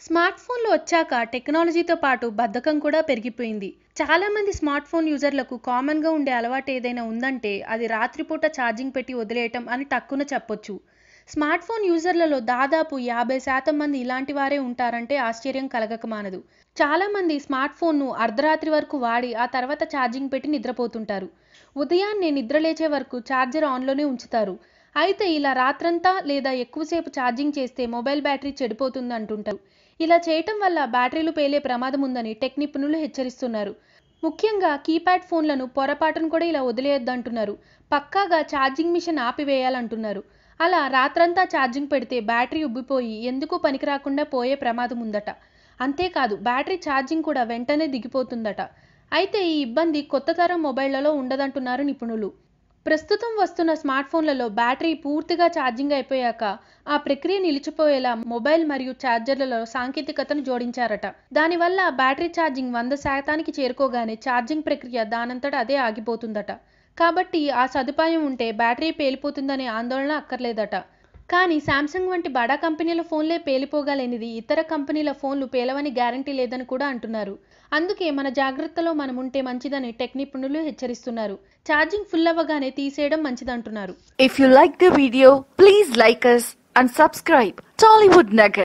Smart ఫోన్లు వచ్చాక టెక్నాలజీతో పాటు బద్ధకం కూడా పెరిగిపోయింది. చాలా మంది స్మార్ట్ ఫోన్ యూజర్లకు కామన్గా ఉండే అలవాటు ఏదైనా ఉందంటే అది రాత్రిపూట ఛార్జింగ్ పెట్టి వదిలేయటం అని టక్కున చెప్పొచ్చు. స్మార్ట్ ఫోన్ యూజర్లలో దాదాపు యాభై శాతం మంది ఇలాంటి వారే ఉంటారంటే ఆశ్చర్యం కలగక మానదు. చాలా మంది స్మార్ట్ ఫోన్ను అర్ధరాత్రి వరకు వాడి ఆ తర్వాత ఛార్జింగ్ పెట్టి నిద్రపోతుంటారు. ఉదయాన్నే నిద్రలేచే వరకు ఛార్జర్ ఆన్లోనే ఉంచుతారు. అయితే ఇలా రాత్రంతా లేదా ఎక్కువసేపు ఛార్జింగ్ చేస్తే మొబైల్ బ్యాటరీ చెడిపోతుంది అంటుంటారు ఇలా చేయటం వల్ల బ్యాటరీలు పేలే ప్రమాదం ఉందని టెక్ నిపుణులు హెచ్చరిస్తున్నారు. ముఖ్యంగా కీప్యాడ్ ఫోన్లను పొరపాటును కూడా ఇలా వదిలేయొద్దంటున్నారు. పక్కాగా ఛార్జింగ్ మిషన్ ఆపివేయాలంటున్నారు. అలా రాత్రంతా ఛార్జింగ్ పెడితే బ్యాటరీ ఉబ్బిపోయి ఎందుకు పనికిరాకుండా పోయే ప్రమాదం ఉందట. అంతేకాదు బ్యాటరీ ఛార్జింగ్ కూడా వెంటనే దిగిపోతుందట. అయితే ఈ ఇబ్బంది కొత్త తరం మొబైళ్ళలో ఉండదంటున్నారు నిపుణులు. ప్రస్తుతం వస్తున్న స్మార్ట్ ఫోన్లలో బ్యాటరీ పూర్తిగా ఛార్జింగ్ అయిపోయాక ఆ ప్రక్రియ నిలిచిపోయేలా మొబైల్ మరియు ఛార్జర్లలో సాంకేతికతను జోడించారట. దానివల్ల బ్యాటరీ ఛార్జింగ్ వంద శాతానికి చేరుకోగానే ఛార్జింగ్ ప్రక్రియ దానంతట అదే ఆగిపోతుందట. కాబట్టి ఆ సదుపాయం ఉంటే బ్యాటరీ పేలిపోతుందనే ఆందోళన అక్కర్లేదట. కానీ శాంసంగ్ వంటి బడా కంపెనీల ఫోన్లే పేలిపోగలేనిది ఇతర కంపెనీల ఫోన్లు పేలవని గ్యారంటీ లేదని కూడా అంటున్నారు అందుకే మన జాగ్రత్తలో మనం ఉంటే మంచిదని టెక్ నిపుణులు హెచ్చరిస్తున్నారు ఛార్జింగ్ ఫుల్ అవ్వగానే తీసేయడం మంచిదంటున్నారు if you like the video please like us and subscribe. Tollywood Nugget.